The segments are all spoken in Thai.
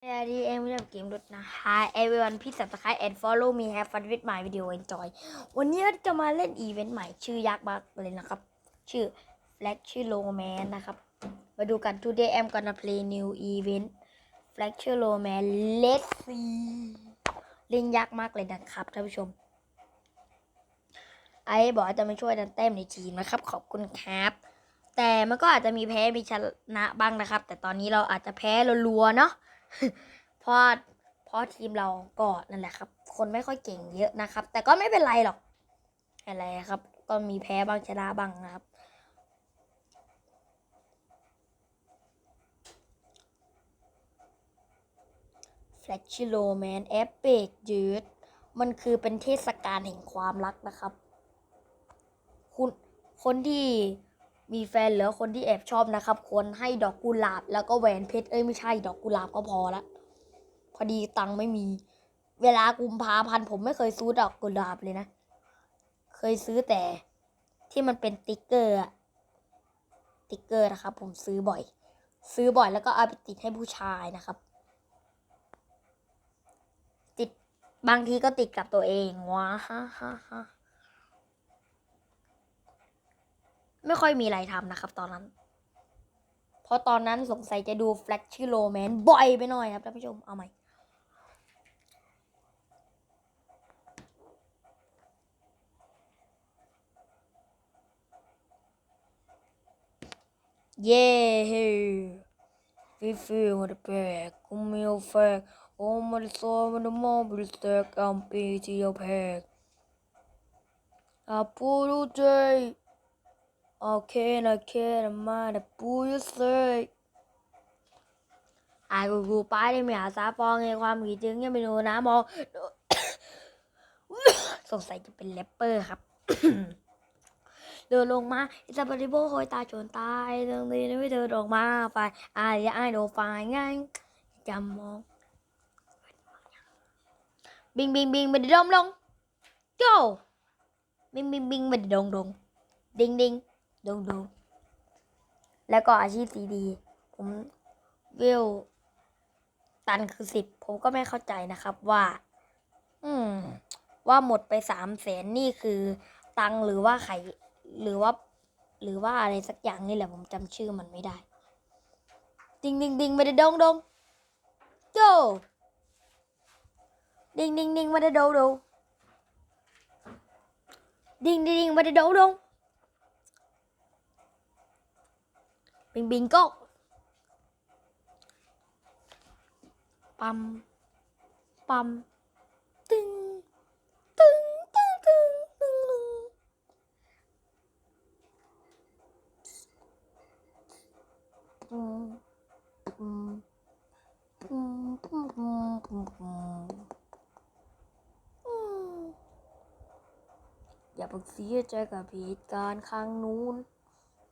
Yeah, the end of game นะ Hi everyone please subscribe and follow me have fun with my video enjoy วันนี้จะมาเล่นอีเวนต์ใหม่ชื่อยักษ์มากเลยนะครับ ชื่อ Flag ชื่อ Roman นะครับ มาดูกัน today I'm gonna play new event Flag ชื่อ Roman let's see เล่นยากมากเลยนะครับท่านผู้ชม ไอ้บอกจะมาช่วยดันแต้มในทีมนะครับ ขอบคุณครับ แต่มันก็อาจจะมีแพ้มีชนะบ้างนะครับ แต่ตอนนี้เราอาจจะแพ้รัวๆเนาะ เพราะเพราะทีมเราก็นั่นแหละครับ คนไม่ค่อยเก่งเยอะนะครับ แต่ก็ไม่เป็นไรหรอก อะไรครับ ก็มีแพ้บ้างชนะบ้างนะครับแฟลชชิโลแมนแอปเปกยืดมันคือเป็นเทศกาลแห่งความรักนะครับ คุณคนที่ มีแฟนหรือคนที่แอบชอบนะครับ ควรให้ดอกกุหลาบ แล้วก็แหวนเพชร เอ้ยไม่ใช่ดอกกุหลาบก็พอละ พอดีตังค์ไม่มี เวลากุมภาพันธ์ผมไม่เคยซื้อดอกกุหลาบเลยนะ เคยซื้อแต่ที่มันเป็นติ๊กเกอร์ติ๊กเกอร์นะครับ ผมซื้อบ่อย ซื้อบ่อยแล้วก็เอาไปติดให้ผู้ชายนะครับ ติดบางทีก็ติดกับตัวเองว้าฮ่าฮ่าฮ่า ไม่ค่อยมีอะไรทำนะครับ ตอนนั้น เพราะตอนนั้นสงสัยจะดูแฟลกชื่อโรแมนบ่อยไปหน่อยครับท่านผู้ชม เอาใหม่ เย้เฮ้ฟิฟิวมันแปลกกูมีโอแฟกโอ้มันโซมันมองบริสเตกอัมปีที่เอาแพกอาปูรูเจ โอเคนะเคนะมาเดปูยเซยไอ้กูกูป้าได้ไม่หาซาปองไงความคิดถึงยังไม่รู้นะมองสงสัยจะเป็นแรปเปอร์ครับ เดินลงมาอิซาบลิโบคอยตาโจนตายเรื่องนี้ไม่เดินออกมาไฟอายอายโดไฟง่ายจำมอง บิงบิงบิงมันดมลง go บิงบิงบิงมันดงดงดิงดิง ดงดงแล้วก็อาชีพสีดี ผมวิวตันคือสิบผมก็ไม่เข้าใจนะครับว่า อืม ว่าหมดไปสามแสนนี่คือ ตังหรือว่าไขหรือว่า หรือว่าอะไรสักอย่างนี่แหละผมจำชื่อมันไม่ได้ ดิงดิงดิงไม่ได้ดงดง go ดิงดิงดิงไม่ได้ดงดงดิงดิงดิงไม่ได้ดงดง บิงบิงโก็ปั๊มปั๊มตึงตึงตึงตึงตึงตึงอืมอืมอืมอืมอืมอืมอืมอืมอย่าเพิ่งเสียใจกับเหตุการณ์ครั้งนู้น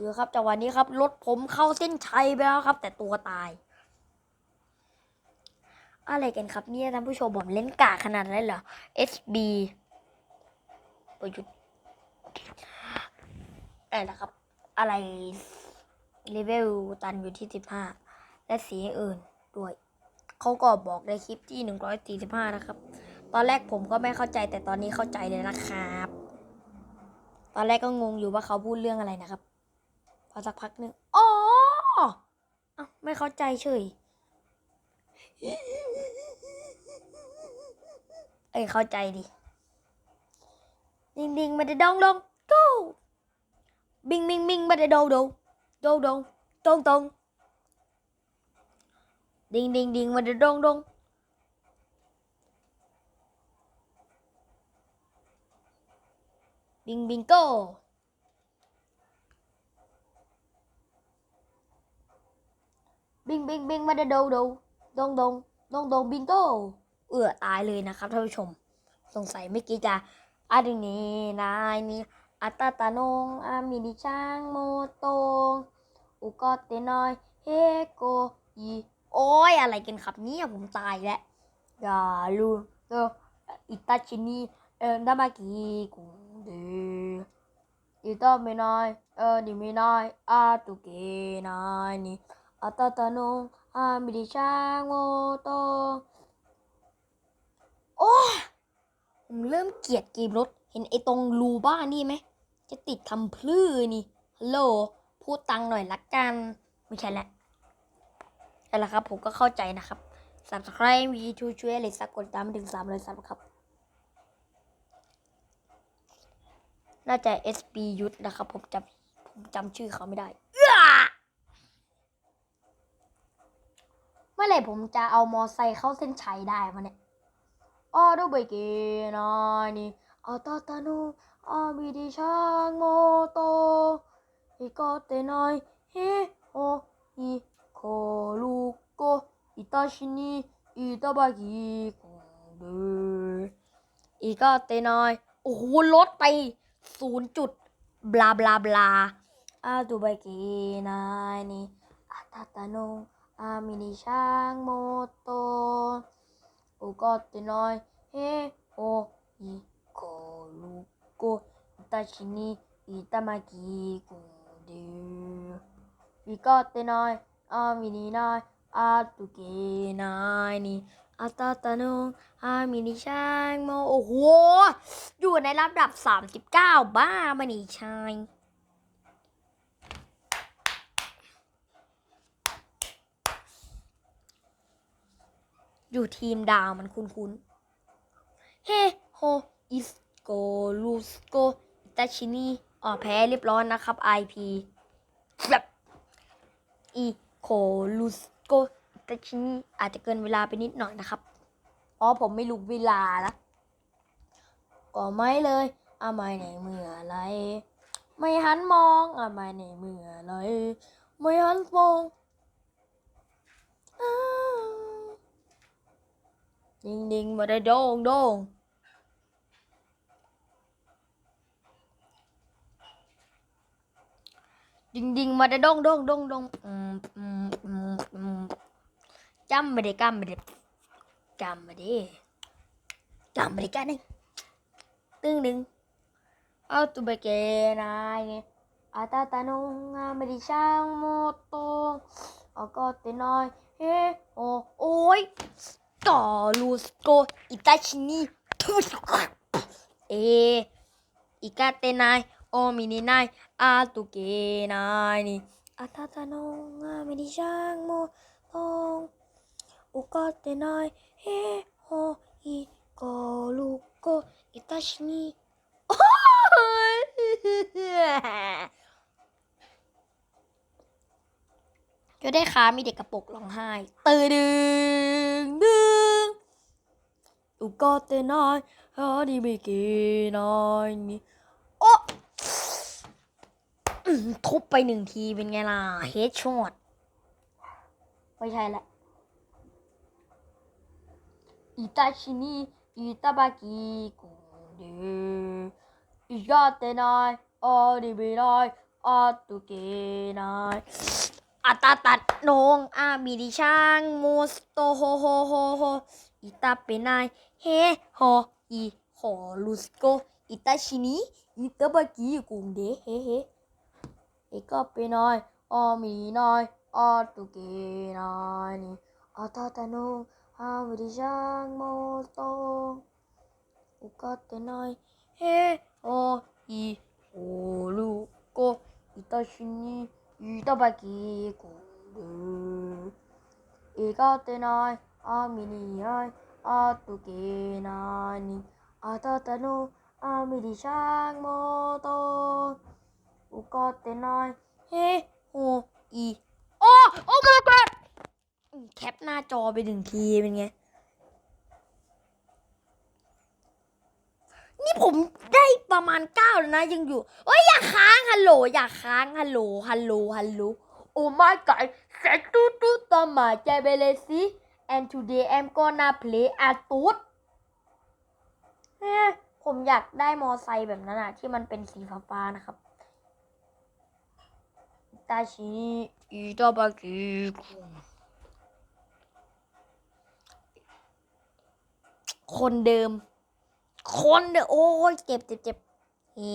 ดี๋ยวครับจังหวะนี้ครับรถผมเข้าเส้นชัยไปแล้วครับ แต่ตัวตาย อะไรกันครับเนี่ยท่านผู้ชมผมเล่นกาขนาดนั้นเหรอ SB ประยุทธ์อะไรนะครับ อะไรเลเวลตันอยู่ที่สิบห้าและสีอื่นด้วยเขาก็บอกในคลิปที่หนึ่งร้อยสี่สิบห้านะครับ ตอนแรกผมก็ไม่เข้าใจแต่ตอนนี้เข้าใจเลยนะครับ ตอนแรกก็งงอยู่ว่าเขาพูดเรื่องอะไรนะครับ พอสักพักหนึ่งอ๋อเอ้าไม่เข้าใจเฉย เอ้ยเข้าใจดิดิงดิงมาได้ดองดองโกบิงบิงบิงมาได้โดโดโดโดตรงตรงดิงดิงดิงมาได้ดองดองบิงบิงโก บิงบิงบิงมาได้โดโดดงดงดงดงบิงโกเอือตายเลยนะครับท่านผู้ชม สงสัยเมื่อกี้จะอาดึงนี้นายนี่อัตตาตานงอามิดิช่างโมโตงอุกอเตนอยเฮโกอีโอ้ยอะไรกันครับเนี่ยผมตายแล้วอย่าลูเอออิตาชินีเออนามากิกุงเดอิตาเมนอยเออดิเมนอยอาตุเกนายนี่ อัตตาตานงอามิดิชางโมโต โอ้ ผมเริ่มเกลียดเกมรถ เห็นไอ้ตรงรูบ้านนี่ไหม จะติดคำพลื้อนี่ฮัลโหล พูดตังหน่อยละกัน ไม่ใช่แหละแต่ละครับ ผมก็เข้าใจนะครับ subscribe วีช่วยช่วยเลยสักกดตามถึงสามเลยสับครับ น่าจะ SB ยุทธนะครับ ผมจำผมจำชื่อเขาไม่ได้ เอื้อเมื่อไหร่ผมจะเอามอไซค์เข้าเส้นชัยได้มาเนี่ยออดูเบเกนานี่อาตาตานุอาบิดิช่างโมโตฮิโกเตนอยเฮโอฮิโคลูโกอิตาชินิอิตาบากิคุเดอีกเตนอยโอ้โหลดไปศูนย์จุดบลาบลาบลาอาดูเบเกนานี่อาตาตานุ อามินิช่างโมโตโอก็เตนอยเฮโออิโคลูโกตาชินิอิตามากิกุเดวิก็เตนอยอามินินายอาตุเกนายนี่อาตาตานุอามินิช่างโมโอ้โห อยู่ในลำดับ 39 บ้ามานี่าย อยู่ทีมดาวมันคุ้นๆ เฮโฮอิสโกลูสโกอิตาชินีอ๋อแพ้เรียบร้อยนะครับ IP แบบอีโคลูสโกอิตาชินีอาจจะเกินเวลาไปนิดหน่อยนะครับ อ๋อผมไม่รู้เวลาละก็ไม่เลยอาไม่ในเมื่อไร ไม่หันมองอาไม่ในเมื่อไร ไม่หันมองอ้าว ดิงดิงมาได้โดงโดงดิงดิงมาได้โดงโดงโดงโดงอืมอืมอืมอืมจำไม่ได้กำไม่ได้จำไม่ได้จำไม่ได้กันนี่ตึงหนึ่งเอาตัวไปเกนายไงอาตาตานุงอาไม่ได้ช่างโมโตเอาก็เตน้อยเฮ้โอโอ้ย ต่อลูสโกอิตาชินีเออิกาเตนายโอมินินายอาตุเกนายนี่อาตาตาโนงามินิช่างโมโอุกาเตนายเฮโฮอิโกลูโกอิตาชินีโอ้ยจะได้ค้ามีเด็กกระปกร้องไห้ตื่นดึง อุกาเตนายฮาดิเบเกนายโอ้ทุบไปหนึ่งทีเป็นไงล่ะ เฮดช็อตไม่ใช่ละอิตาชินีอิตาบากิกุเดอิกาเตนายฮาดิเบนายอาตุเกนายอาตาตัดนงอามีดิช่างมูสโตโฮโฮโฮโฮอิตาเปนาย へほいほルスコいたしにいたばきこんで。へへ。えかっぺない。あみない。あとけない。にあたたのあむりじゃんもと。うかってない。へほいほルコいたしにいたばきこんで。えがってない。あみにない。 อตุกินานิอาตตะโนอามิดิ어뚜기나니 아따따누 아미리샹 모도 우거떼나이 헤호이 어! 어! 마이 갓! แคปหน้าจอไปหนึ่งทีเป็นไง นี่ผมได้ประมาณเก้าแล้วนะยังอยู่โอ้ยอย่าค้างฮัลโหลอย่าค้างฮัลโหลฮัลโหลฮัลโหลโอ้ my god เซ็ตตู้ตู้ต่อมาใจเบเลยสิ and today I'm gonna play a ตูดเนี่ยผมอยากได้มอไซค์แบบนั้นอะที่มันเป็นสีฟ้าๆนะครับตาชิอิตาบากิคนเดิม คนเด้อโอ้ยเจ็บเจ็บเจ็บเฮ้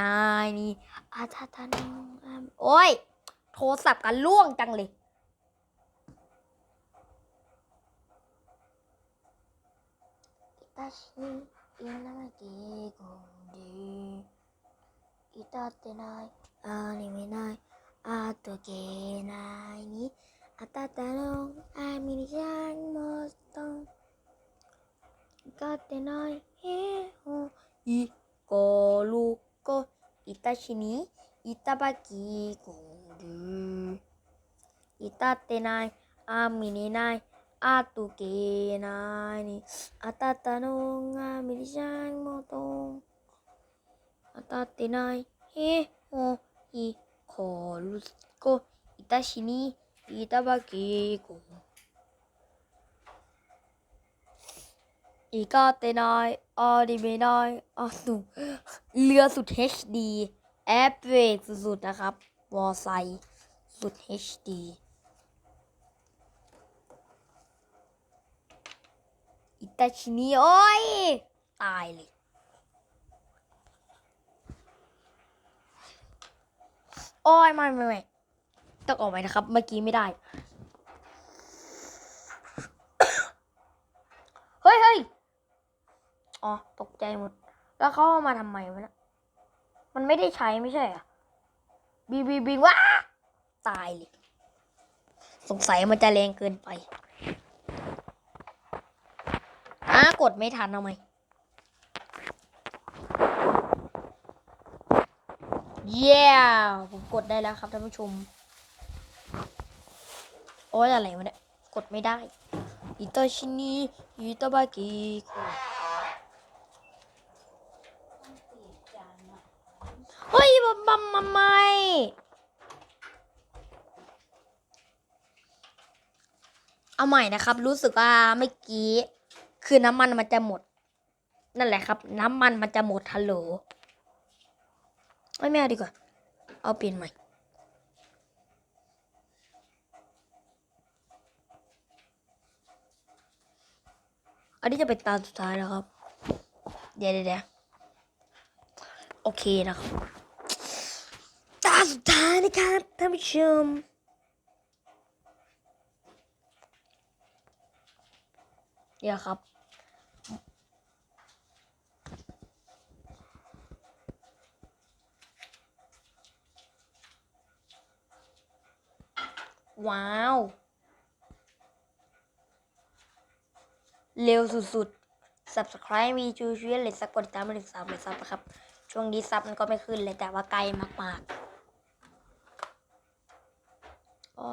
นายนี่อาทาทานังอมโอ้ย โทรศัพท์กันล่วงจังเลย 私に今まで込んで至ってないアニメないあとけないにあたたのあみりちゃんもっと至ってないへほいこるこいたしにいたばきこんで至ってないあみにない 아뚜기나니 아따따농아 미리장 모동 아따띠나이 헤호이 걸루스코 이따시니 이따바기고 이가떼나이 아리메나이 아수 이가 수 테스디 แอปเวสุดๆนะครับมอไซค์สุด HD อิตาชินิโอ้ยตายเลย โอ้ยไม่ไม่ไม่ต้องออกไปนะครับ เมื่อกี้ไม่ได้ เฮ้ยเฮ้ยอ๋อ ตกใจหมด แล้วเขาเอามาทำไมวะนะมันไม่ได้ใช้ไม่ใช่อะบีบีบิงว้าตายเลย สงสัยมันจะแรงเกินไป อะกดไม่ทันทำไหมเย้ผมกดได้แล้วครับท่านผู้ชม โอ้ยอะไรวะเนี่ย กดไม่ได้ อิตาชินิอิตาบากิโกเฮ้ยบัมบัมมาไม่เอาใหม่นะครับ รู้สึกว่าเมื่อกี้ คือน้ำมันมันจะหมด นั่นแหละครับ น้ำมันมันจะหมดฮัลโหลไม่ไม่เอาดีกว่า เอาเปลี่ยนใหม่อันนี้จะเป็นตาสุดท้ายแล้วครับ เดี๋ยวเดี๋ยวเดี๋ยวโอเคนะครับ ตาสุดท้ายนะครับท่านผู้ชม เดี๋ยวครับ ว้าว เร็วสุดๆ subscribe มีจูช่วยเลยสักกดติดตามมาถึงสามเลยซับนะครับ ช่วงนี้ซับมันก็ไม่ขึ้นเลยแต่ว่าไกลมากๆ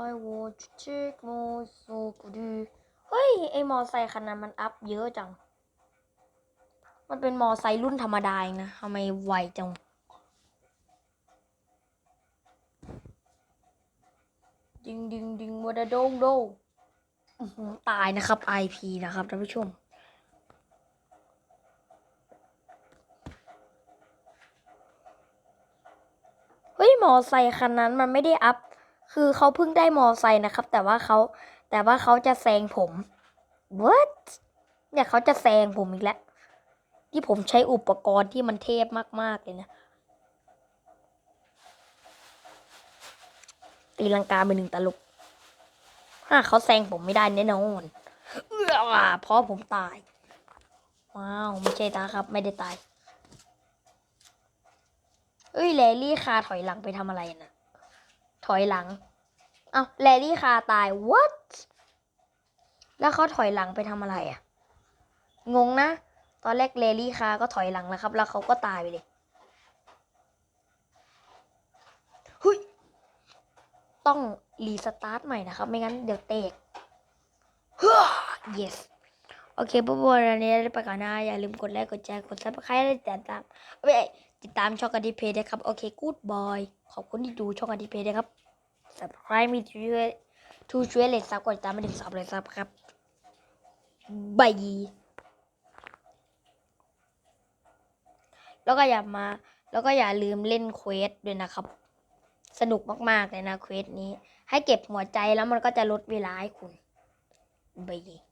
I want to take more so good เฮ้ย ไอมอไซคันนั้นมันอัพเยอะจัง มันเป็นมอไซรุ่นธรรมดาเองนะทำไมไวจัง ดิงดิงดิงวัดาโดงโดง ตายนะครับ IP นะครับท่านผู้ชมเฮ้ยมอไซคันนั้นมันไม่ได้อัพ คือเขาเพิ่งได้มอไซนะครับ แต่ว่าเขาแต่ว่าเขาจะแซงผม what เนี่ยเขาจะแซงผมอีกแล้ว ที่ผมใช้อุปกรณ์ที่มันเทพมาก ๆ เลยนะ ตีลังกาไปหนึ่งตลก ถ้าเขาแซงผมไม่ได้แน่นอนเอื้อว่ะเพราะผมตาย ว้าวไม่ใช่ตาครับ ไม่ได้ตาย เอ้ยแลลี่คาถอยหลังไปทำอะไรนะถอยหลัง เอาแลลี่คาตาย what แล้วเขาถอยหลังไปทำอะไรอะ่ะ งงนะ ตอนแรกแลลี่คาก็ถอยหลังแล้วครับ แล้วเขาก็ตายไปเลยเฮ้ย ต้องรีสตาร์ทใหม่นะครับ ไม่งั้นเดี๋ยวเตก yes โอเคปุ๊บวันนี้ได้ประกาศนะอย่าลืมกดไลค์กดแชร์กดซับสไครต์และติดตามเอ้ยติดตามช่องกันดีเพย์ด้วยครับ โอเคกูดบอยขอบคุณที่ดูช่องกันดีเพย์ด้วยครับ subscribe มีช่วยทูช่วยเลยซับกดติดตามมาถึงสอบเลยซับครับบายแล้วก็อย่ามา แล้วก็อย่าลืมเล่นเควสด้วยนะครับ สนุกมากๆเลยนะเควสนี้ ให้เก็บหัวใจแล้วมันก็จะลดเวลาให้คุณบาย